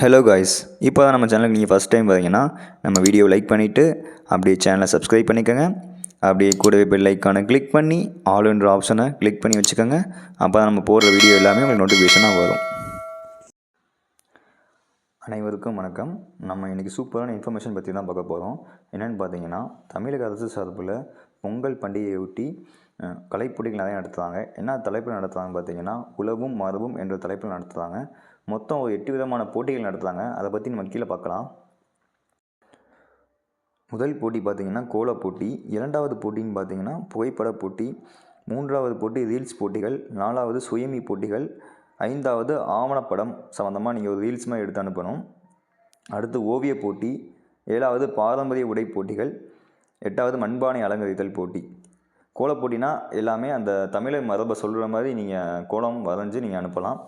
Hello guys இப்போ தான் நம்ம சேனலுக்கு நீங்கள் ஃபஸ்ட் டைம் வரீங்கன்னா நம்ம வீடியோ லைக் பண்ணிவிட்டு அப்படியே சேனலை சப்ஸ்கிரைப் பண்ணிக்கோங்க. அப்படியே கூடவே பெல் ஐக்கானை கிளிக் பண்ணி ஆல் என்ற ஆப்ஷனை கிளிக் பண்ணி வச்சுக்கோங்க. அப்போ தான் நம்ம போடுற வீடியோ எல்லாமே உங்களுக்கு நோட்டிஃபிகேஷனாக வரும். அனைவருக்கும் வணக்கம். நம்ம இன்றைக்கி சூப்பரான இன்ஃபர்மேஷன் பற்றி தான் பார்க்க போகிறோம் என்னென்னு பார்த்தீங்கன்னா தமிழக அரசு சார்பில் பொங்கல் பண்டிகையொட்டி ஒட்டி கலைப்போட்டிகள் நிறைய நடத்துகிறாங்க என்ன தலைப்பில் நடத்துகிறாங்க பார்த்தீங்கன்னா உழவும் மரபும் என்ற தலைப்பில் நடத்துகிறாங்க மொத்தம் ஒரு எட்டு விதமான போட்டிகள் நடத்துகிறாங்க அதை பற்றி நம்ம கீழே பார்க்கலாம். முதல் போட்டி பார்த்திங்கன்னா கோலப் போட்டி. இரண்டாவது போட்டின்னு பார்த்தீங்கன்னா புகைப்பட போட்டி. மூன்றாவது போட்டி ரீல்ஸ் போட்டிகள். நாலாவது சுயமி போட்டிகள். ஐந்தாவது ஆவணப்படம் சம்மந்தமாக நீங்கள் ஒரு ரீல்ஸ் மாதிரி எடுத்து அனுப்பணும். அடுத்து ஓவிய போட்டி ஏழாவது பாரம்பரிய உடை போட்டிகள் எட்டாவது மண்பானை அலங்கரித்தல் போட்டி. கோலப் போட்டினா எல்லாமே அந்த தமிழர் மரபை சொல்கிற மாதிரி நீங்கள் கோலம் வரைஞ்சி நீங்கள் அனுப்பலாம்.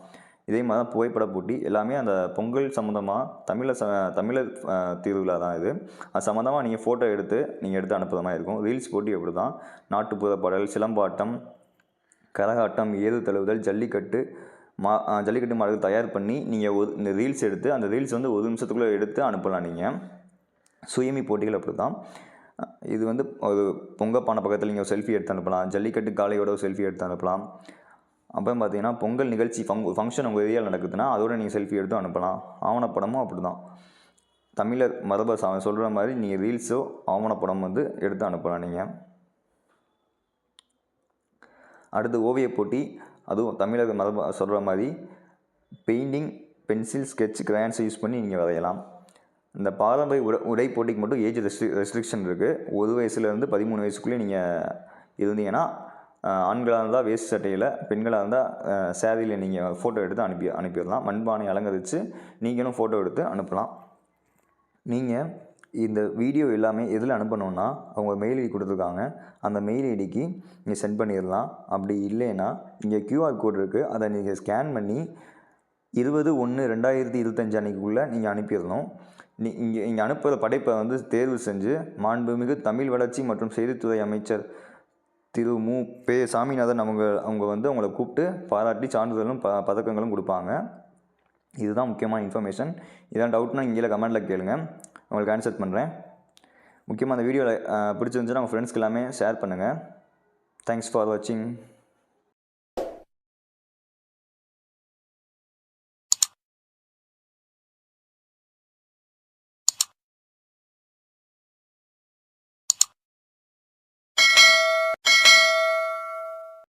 இதே மாதிரி தான் புகைப்பட போட்டி. எல்லாமே அந்த பொங்கல் சம்மந்தமாக தமிழர் ச தமிழர் திருவிழா தான் இது. அது சம்மந்தமாக நீங்கள் ஃபோட்டோ எடுத்து நீங்கள் எடுத்து அனுப்புகிற மாதிரி இருக்கும். ரீல்ஸ் போட்டி அப்படி தான் நாட்டுப்புற பாடல் சிலம்பாட்டம் கரகாட்டம் ஏறு தழுவுதல் ஜல்லிக்கட்டு மா ஜல்லிக்கட்டு மாடுகள் தயார் பண்ணி நீங்கள் ஒரு இந்த ரீல்ஸ் எடுத்து அந்த ரீல்ஸ் வந்து ஒரு நிமிஷத்துக்குள்ளே எடுத்து அனுப்பலாம் நீங்கள் சுயமி போட்டிகள் அப்படி தான் இது வந்து ஒரு பொங்கப்பானை பக்கத்தில் நீங்கள் செல்ஃபி எடுத்து அனுப்பலாம். ஜல்லிக்கட்டு காலையோட ஒரு செல்ஃபி எடுத்து அனுப்பலாம். அப்புறம் பார்த்தீங்கன்னா பொங்கல் நிகழ்ச்சி ஃபங் ஃபங்க்ஷன் உங்கள் ஏரியாவில் நடக்குதுன்னா அதோட நீங்கள் செல்ஃபி எடுத்து அனுப்பலாம். ஆவணப்படமும் அப்படி தான் தமிழர் மரபை அவன் சொல்கிற மாதிரி நீங்கள் ரீல்ஸோ ஆவணப்படம் வந்து எடுத்து அனுப்பலாம் நீங்கள் அடுத்து ஓவியப் போட்டி. அதுவும் தமிழக மரபு சொல்கிற மாதிரி பெயிண்டிங் பென்சில் ஸ்கெட்ச் கிரையான்ஸை யூஸ் பண்ணி நீங்கள் வரையலாம். இந்த பாரம்பரிய உடை உடை போட்டிக்கு மட்டும் ஏஜ் ரெஸ்ட்ரி ரெஸ்ட்ரிக்ஷன் இருக்குது ஒரு வயசுலேருந்து பதிமூணு வயசுக்குள்ளே நீங்கள் இருந்தீங்கன்னா ஆண்களாக இருந்தால் வேஸ்ட் சட்டையில் பெண்களாக இருந்தால் சேரீயில் நீங்கள் ஃபோட்டோ எடுத்து அனுப்பி அனுப்பிடலாம். மண்பானை அலங்கரித்து நீங்களும் ஃபோட்டோ எடுத்து அனுப்பலாம். நீங்கள் இந்த வீடியோ எல்லாமே எதில் அனுப்பணுன்னா அவங்க மெயில் ஐடி கொடுத்துருக்காங்க. அந்த மெயில் ஐடிக்கு நீங்கள் சென்ட் பண்ணிடலாம். அப்படி இல்லைன்னா இங்கே க்யூஆர் கோட் இருக்குது அதை நீங்கள் ஸ்கேன் பண்ணி இருபது ஒன்று ரெண்டாயிரத்தி இருபத்தஞ்சு அன்னைக்குள்ளே நீங்கள் அனுப்பிடணும். நீ இங்கே இங்கே அனுப்புகிற படைப்பை வந்து தேர்வு செஞ்சு மாண்புமிகு தமிழ் வளர்ச்சி மற்றும் செய்தித்துறை அமைச்சர் திரு மு. பே. சாமிநாதன் அவங்க அவங்க வந்து அவங்கள கூப்பிட்டு பாராட்டி சான்றிதழும் ப பதக்கங்களும் கொடுப்பாங்க. இதுதான் முக்கியமான இன்ஃபர்மேஷன் இதான் டவுட்னா இங்கே கமெண்ட்டில் கேளுங்கள் உங்களுக்கு ஆன்சர் பண்ணுறேன் முக்கியமாக அந்த வீடியோவில் பிடிச்சிருந்துச்சுன்னா உங்கள் ஃப்ரெண்ட்ஸ்க்கு எல்லாமே ஷேர் பண்ணுங்கள் தேங்க்ஸ் ஃபார் வாட்சிங்